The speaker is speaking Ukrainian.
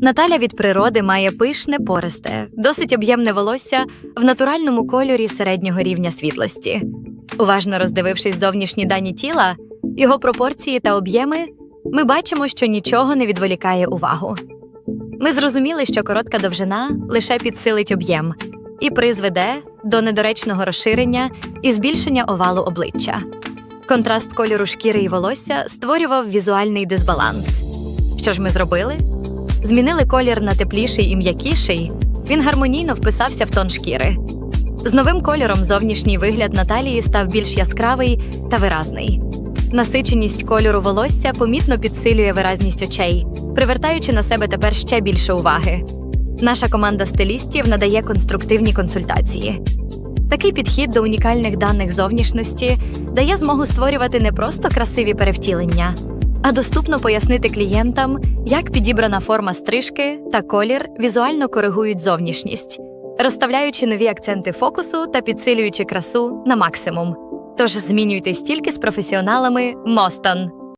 Наталя від природи має пишне, пористе, досить об'ємне волосся в натуральному кольорі середнього рівня світлості. Уважно роздивившись зовнішні дані тіла, його пропорції та об'єми, ми бачимо, що нічого не відволікає увагу. Ми зрозуміли, що коротка довжина лише підсилить об'єм і призведе до недоречного розширення і збільшення овалу обличчя. Контраст кольору шкіри і волосся створював візуальний дисбаланс. Що ж ми зробили? Змінили колір на тепліший і м'якіший. Він гармонійно вписався в тон шкіри. З новим кольором зовнішній вигляд Наталії став більш яскравий та виразний. Насиченість кольору волосся помітно підсилює виразність очей, привертаючи на себе тепер ще більше уваги. Наша команда стилістів надає конструктивні консультації. Такий підхід до унікальних даних зовнішності дає змогу створювати не просто красиві перевтілення, а доступно пояснити клієнтам, як підібрана форма стрижки та колір візуально коригують зовнішність, розставляючи нові акценти фокусу та підсилюючи красу на максимум. Тож змінюйтесь тільки з професіоналами Мостон.